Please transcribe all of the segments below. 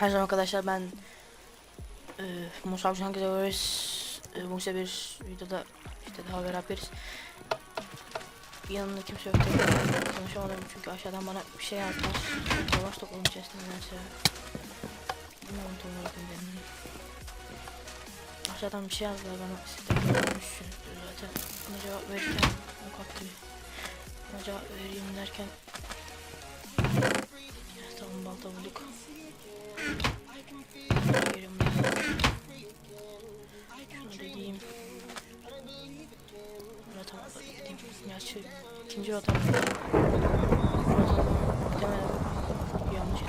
Her arkadaşlar ben e, Musa Avcı'dan gidiyoruz. E, Musa bir videoda işte daha beraberiz. Yanımda kimse yok. Konuşamadım çünkü aşağıdan bana bir şey yazdılar. Yavaş toplum içerisinde neyse. Bilmiyorum tam olarak göndermeyi. Aşağıdan bir şey yazdılar bana. Siz de görmüşsünüzdür zaten. Buna cevap verirken o. Buna cevap vereyim derken tamam balta bulduk. Ben. Şunu da diyeyim. Rota da gideyim. Ya şu ikinci rota. Rota gidemedim. Yanlış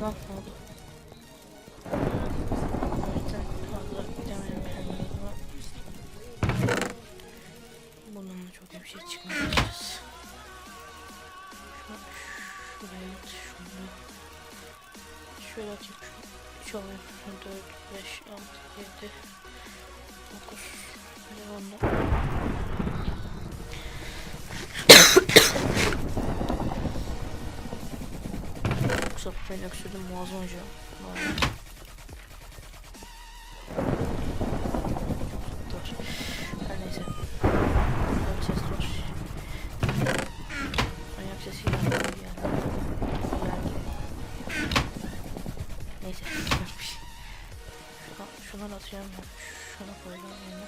ne oldu? 3 alayım. 4, 5, 6, 7, 9. Devamlı. Kusura bakmayın öksürdüm boğazım acıyor. Atacağım. Şuna koyacağım yerine.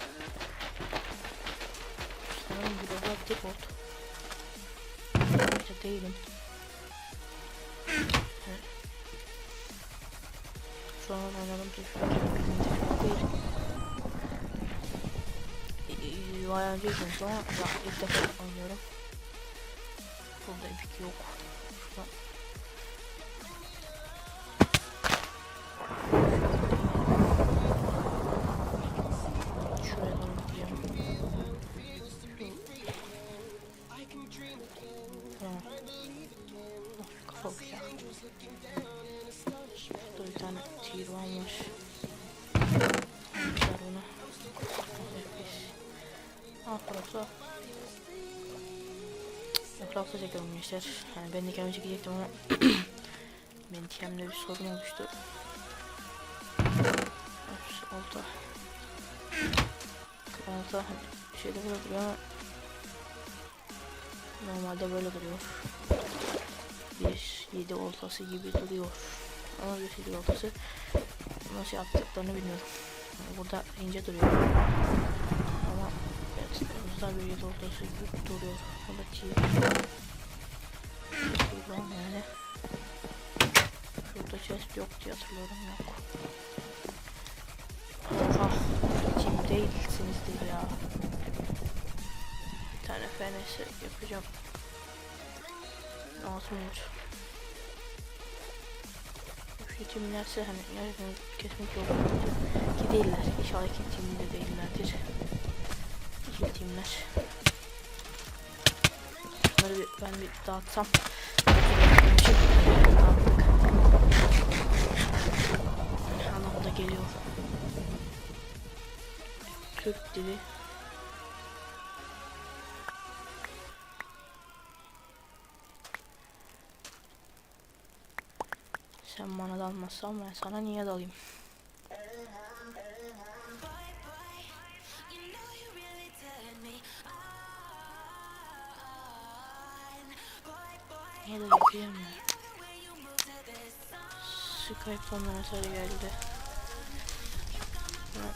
Sanırım burada default. İşte değilim. Evet. Şu an anladım ki şu an. Ee, Bayağı önceydiniz ama ilk defa oynuyorum. Burada epik yok. Şurada Froksa çekiyorum gençler. Yani ben de kendimi çekecektim ama benim kendimde bir sorun olmuştu. Ups, olta. Olta şeyde böyle duruyor ama normalde böyle duruyor. Bir yedi oltası gibi duruyor. Ama bir yedi oltası nasıl yaptıklarını bilmiyorum. Burada ince duruyor. Yedi oltası gibi duruyor. Çiğ. Çiğ yani. Şurada chest yok diye hatırlıyorum yok. Oha, kim değilsinizdir ya. Bir tane FNS yapacağım. Lazım olur. Şu timlerse hani gerçekten kesmek yok. Ki değiller. İnşallah iki timde değillerdir. İki timler. Bunları bir, ben bir dağıtsam. Anam da geliyor. Türk dili. Sen bana dalmazsan ben sana niye dalayım? De ya? Skype'dan da mesaj geldi. Ha.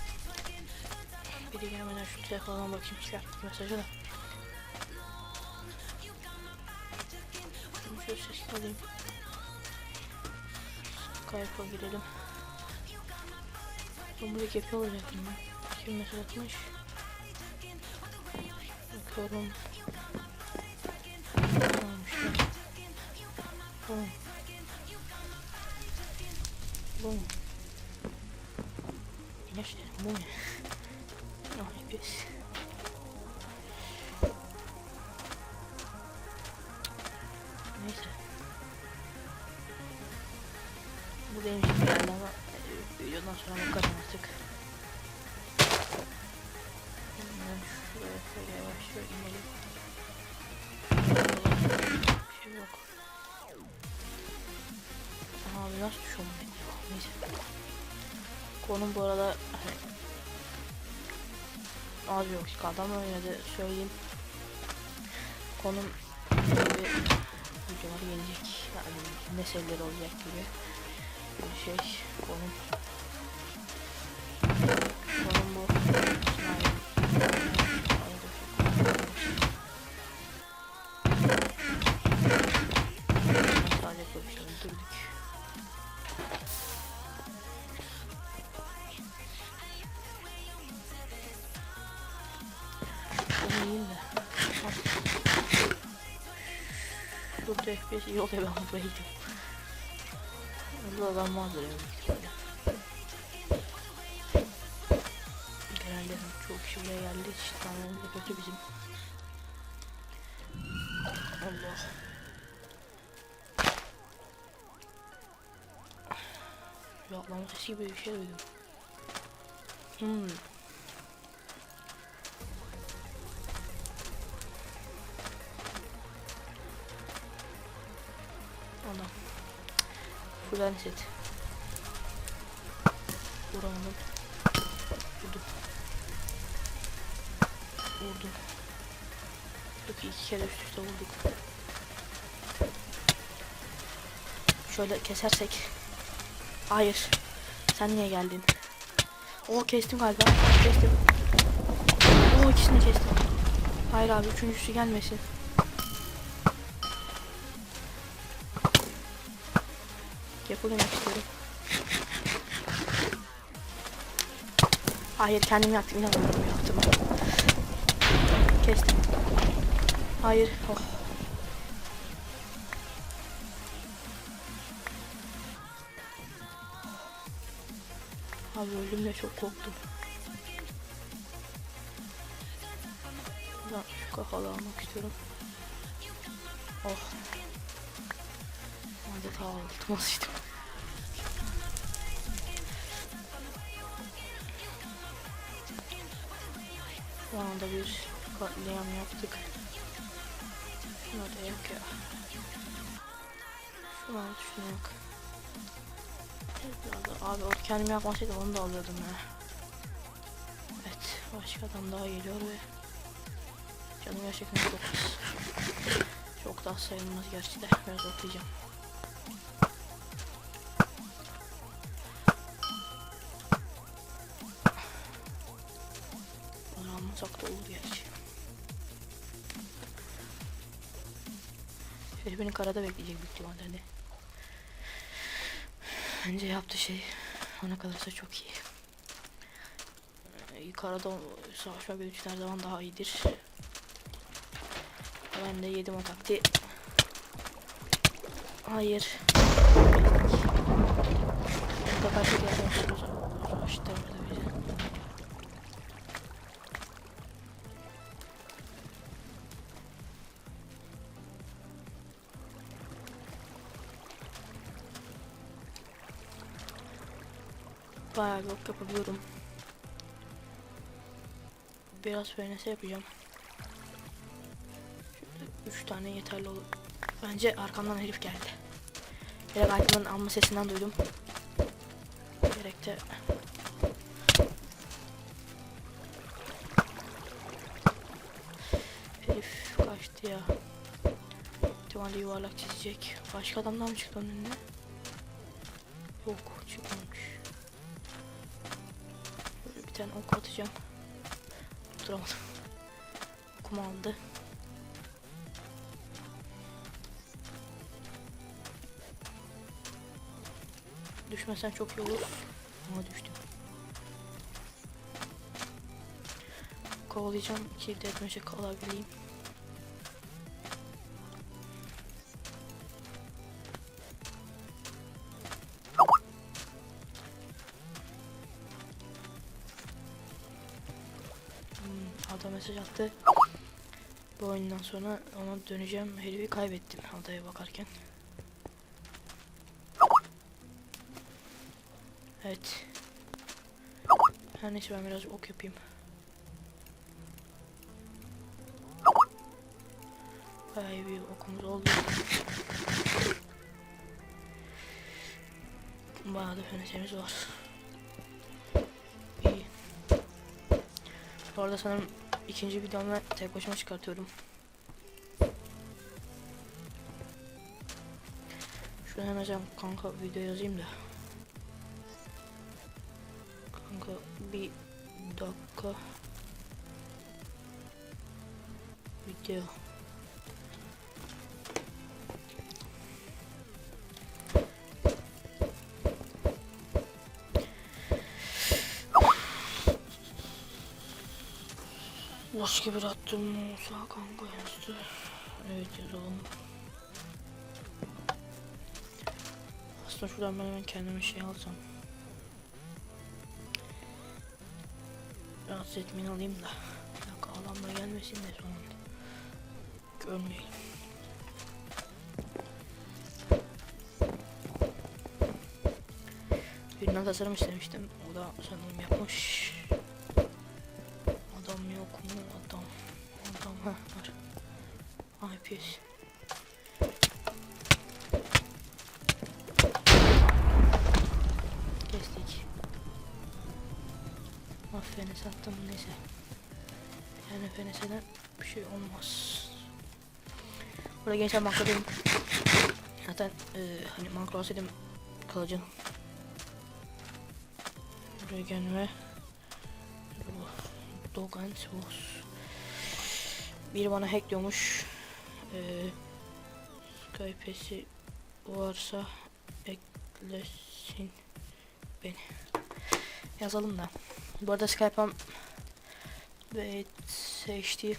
Biri gelmeden şu telefona bakayım çıkarttı mesajı da. Şunu şöyle ses alayım. Skype'a girelim. Dumbruk yapıyorlar yakında. Kim mesaj atmış? Bakıyorum. Boom. Boom. Güneş dedim bu. Bir ben ya? Neyse. Konum bu arada hani az yok adam de söyleyeyim. Konum gibi videolar gelecek. Yani meseleler olacak gibi bir şey. Konum Dur FPS iyi oluyor ben buraya gidiyorum. Burada adam vardır ya ihtimalle. Genelde çok kişi buraya geldi. Tanrımız da kötü bizim. Allah. Bir atlama sesi gibi bir şey duydum. Hmm. Full set. Vuramadım. Vurdum. Vurdum. Yok iki kere üst üste vurduk. Şöyle kesersek. Hayır. Sen niye geldin? O kestim galiba. Kestim. O ikisini kestim. Hayır abi üçüncüsü gelmesin. Yapılamak istiyorum. Hayır kendim yaptım inanamıyorum yaptım. Kestim. Hayır. Oh. Abi öldüm de çok korktum. Ben şu kafalı almak istiyorum. Oh. Adeta altıma sıçtım. Bu anda bir katliam yaptık. Şunu da yak ya. Şunu al şunu yak. Biraz da- Abi o kendim yakmasaydım onu da alıyordum ya. Evet başka adam daha geliyor ve canım gerçekten çok az. Çok da az sayılmaz gerçi de biraz okuyacağım. Onu almasak da olur gerçi. Şöyle beni karada bekleyecek büyük ihtimalle hani. Bence yaptığı şey ona kalırsa çok iyi. Ee, Karada savaşma için her zaman daha iyidir. Ben de yedim o taktiği. Hayır. Burada bir yerden savaştı orada bizi. Bayağı bir ok yapabiliyorum. Biraz FNS yapacağım. Şöyle üç tane yeterli olur. Bence arkamdan herif geldi. Direkt Alpman'ın alma sesinden duydum. Direkt de Herif kaçtı ya. İhtimalle yuvarlak çizecek. Başka adamdan mı çıktı önüne? Yok çıkmamış. Tane ok atacağım. Duramadım. Kum aldı. Düşmesen çok iyi olur. Ama düştüm. Kovalayacağım ki deathmatch'e kalabileyim. Mesaj attı. Bu oyundan sonra ona döneceğim. Herifi kaybettim adaya bakarken. Evet. Her neyse ben biraz ok yapayım. Bayağı bir okumuz oldu. Bayağı da fenesimiz var. İyi. Bu arada sanırım ikinci videomu tek başıma çıkartıyorum. Şuraya hemen kanka video yazayım da. Kanka bir dakika. Video. Boş gibi attım Musa kanka yazdı. Evet yazalım. Aslında şuradan ben hemen kendime şey alsam. Rahatsız etmeyin alayım da. Bir dakika adamlar gelmesin de sonra. Görmeyelim. Birinden tasarım istemiştim. O da sanırım yapmış. Yok mu? Adam. Adam ha var. IPS. Kestik. Aferin sattım neyse. Yani FNS'den bir şey olmaz. Burada gençler makro benim. Zaten e, hani makro alsaydım kalıcı. Buraya gelme. Dog and Boss. Biri bana hackliyormuş. Ee, Skype'si varsa eklesin beni. Yazalım da. Bu arada Skype'am ve seçti.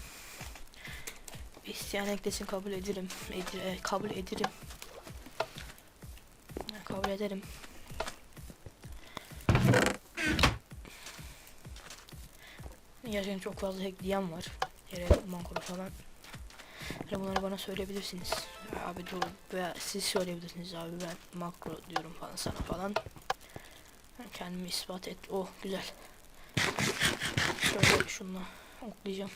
İsteyen eklesin kabul ederim. Edir, e, kabul ederim. Kabul ederim. Gerçekten çok fazla hackleyen var. Yere mankolu falan. Yani bunları bana söyleyebilirsiniz. Abi dur veya siz söyleyebilirsiniz abi ben makro diyorum falan sana falan. Ben kendimi ispat et. Oh güzel. Şöyle şunla oklayacağım.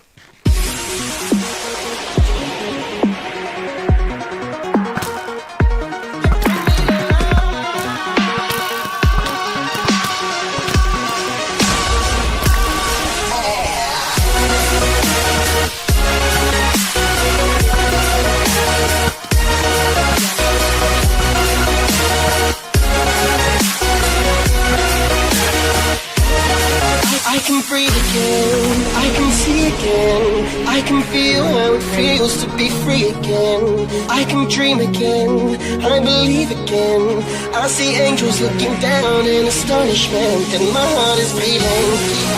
Feel how it feels to be free again. I can dream again, I believe again. I see angels looking down in astonishment, and my heart is beating.